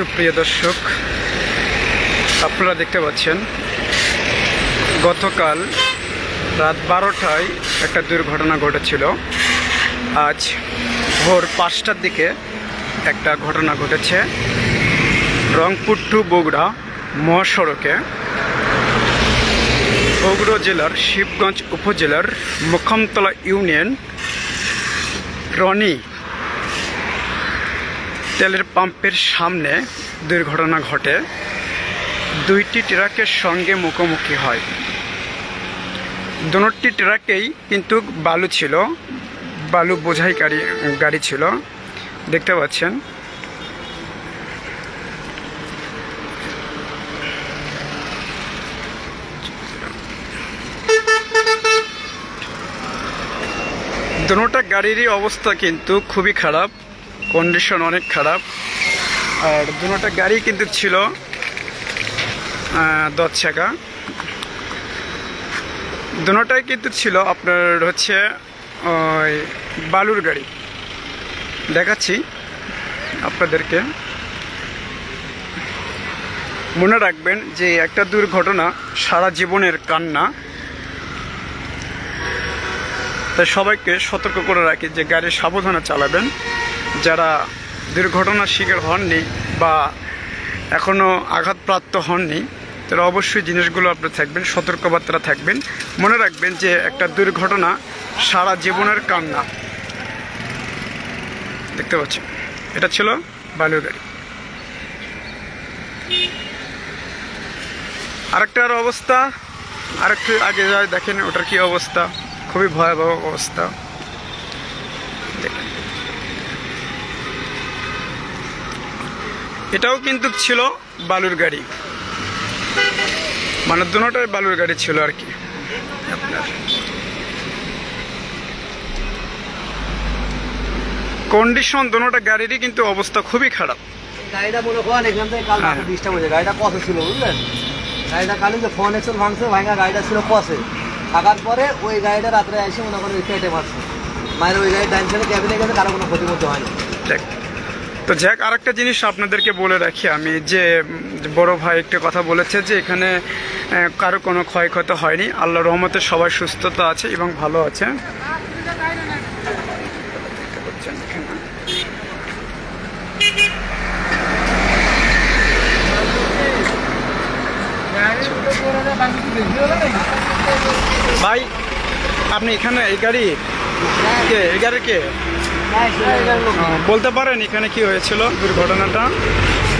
সুপ্রিয় দর্শক, আপনারা দেখতে পাচ্ছেন, গতকাল রাত বারোটায় একটা দুর্ঘটনা ঘটেছিল। আজ ভোর পাঁচটার দিকে একটা ঘটনা ঘটেছে রংপুর টু বগুড়া মহাসড়কে। বগুড়া জেলার শিবগঞ্জ উপজেলার মুখামতলা ইউনিয়ন রনি তেলের পাম্পের সামনে দুর্ঘটনা ঘটে। দুইটি ট্রাকের সঙ্গে মুখোমুখি হয়। দুটি ট্রাকেই কিন্তু বালু ছিল। বালু বোঝাই গাড়ি গাড়ি ছিল। দেখতে পাচ্ছেন। দুটা গাড়িরই অবস্থা কিন্তু খুবই খারাপ। কন্ডিশন অনেক খারাপ। আর দুটা গাড়ি কিন্তু ছিল দশ চাকা দুটাই কিন্তু ছিল আপনার হচ্ছে ওই বালুর গাড়ি। দেখাচ্ছি আপনাদেরকে। মনে রাখবেন যে একটা দুর্ঘটনা সারা জীবনের কান্না। তাই সবাইকে সতর্ক করে রাখি যে গাড়ি সাবধানে চালাবেন। যারা দুর্ঘটনার শিকার হননি বা এখনও আঘাতপ্রাপ্ত হননি, তারা অবশ্যই জিনিসগুলো আপনার থাকবেন সতর্কবার্তা থাকবেন। মনে রাখবেন যে একটা দুর্ঘটনা সারা জীবনের কান্না। দেখতে পাচ্ছেন এটা ছিল বালুর গাড়ি। আরেকটার অবস্থা, আরেকটু আগে যায় দেখেন ওটার কি অবস্থা। খুবই ভয়াবহ অবস্থা। এটাও কিন্তু ছিল বালুর গাড়ি। মানে দুটাই বালুর গাড়ি ছিল আর কি। আপনার। কন্ডিশন দুটা গাড়িরই কিন্তু অবস্থা খুবই খারাপ। গাড়িটা মনে করেন এখান থেকে কাল হ্যাঁ। ডিস্টার্ব হয়েছে। গাড়িটা কষে ছিল বুঝলেন? গাড়িটা কালি যে ফোন এক্সেল ভাঙছে ভাঙা গাড়িটা ছিল কষে। থাকার পরে ওই গাড়িটা রাত্রে এসে মনে করেন কেটে মারছে মায়ের ওই গাড়ির ডাইন সাইডে ক্যাবিনে গেছে কারও কোনো ক্ষতি মতো হয়নি। তো যাক, আরেকটা জিনিস আপনাদেরকে বলে রাখি আমি, যে বড় ভাই একটা কথা বলেছে যে, এখানে কারও কোনো ক্ষয়ক্ষতি হয়নি। আল্লাহ রহমতে সবাই সুস্থতা আছে এবং ভালো আছে। ভাই, আপনি এখানে এই গাড়ি? কে? এই গাড়ি কে? বলতে পারেন এখানে কি হয়েছিল দুর্ঘটনাটা?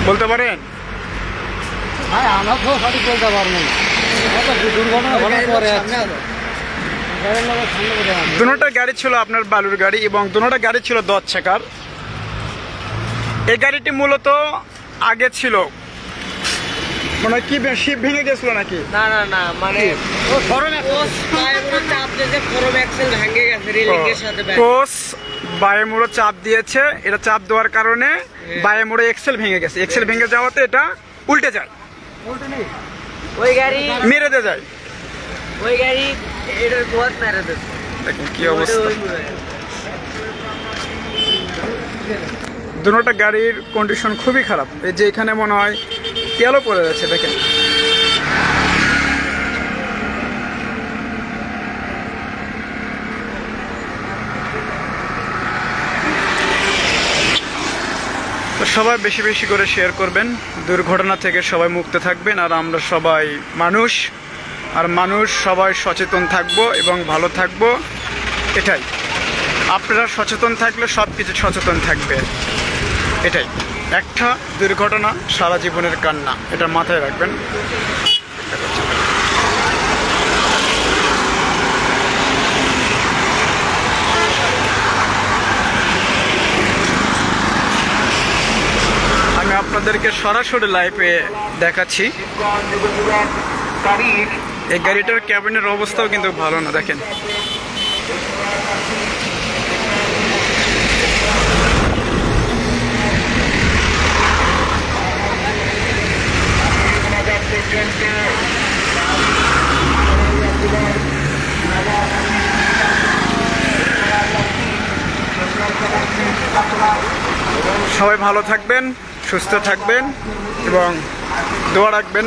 বলতে পারেন? ভাই আমরা তো সঠিক বলতে পারব না। দুর্ঘটনা ঘটার পরে দুটা গাড়ি ছিল আপনার বালুর গাড়ি এবং দুটা গাড়ি ছিল দশ চাকার এই গাড়িটি মূলত আগে ছিল। মানে কি শিপ ভেঙে গেছিল নাকি? না না না মানে ও কোস বায়ুমোড়ো চাপ দিয়েছে এটা চাপ দেওয়ার কারণে বায়ে মোড়ে এক্সেল ভেঙে গেছে। এক্সেল ভেঙে যাওয়াতে এটা উল্টে যায়। ওই গাড়ি মেরে দিয়ে যায়। ওই গাড়ি গোয়াত মেরে দিচ্ছে দেখেন কি অবস্থা। দুটা গাড়ির কন্ডিশন খুবই খারাপ। এই যে এখানে মনে হয় তেলও পড়ে যাচ্ছে দেখেন। সবাই বেশি বেশি করে শেয়ার করবেন। দুর্ঘটনা থেকে সবাই মুক্ত থাকবেন আর আমরা সবাই মানুষ। আর মানুষ সবাই সচেতন থাকব এবং ভালো থাকব। এটাই। আপনারা সচেতন থাকলে সব কিছু সচেতন থাকবে। এটাই। একটা দুর্ঘটনা সারা জীবনের কান্না। এটা মাথায় রাখবেন আমি আপনাদেরকে সরাসরি লাইভে দেখাচ্ছি। এই গাড়িটার ক্যাবিনের অবস্থাও কিন্তু ভালো না, দেখেন। সবাই ভালো থাকবেন। সুস্থ থাকবেন এবং দোয়া রাখবেন।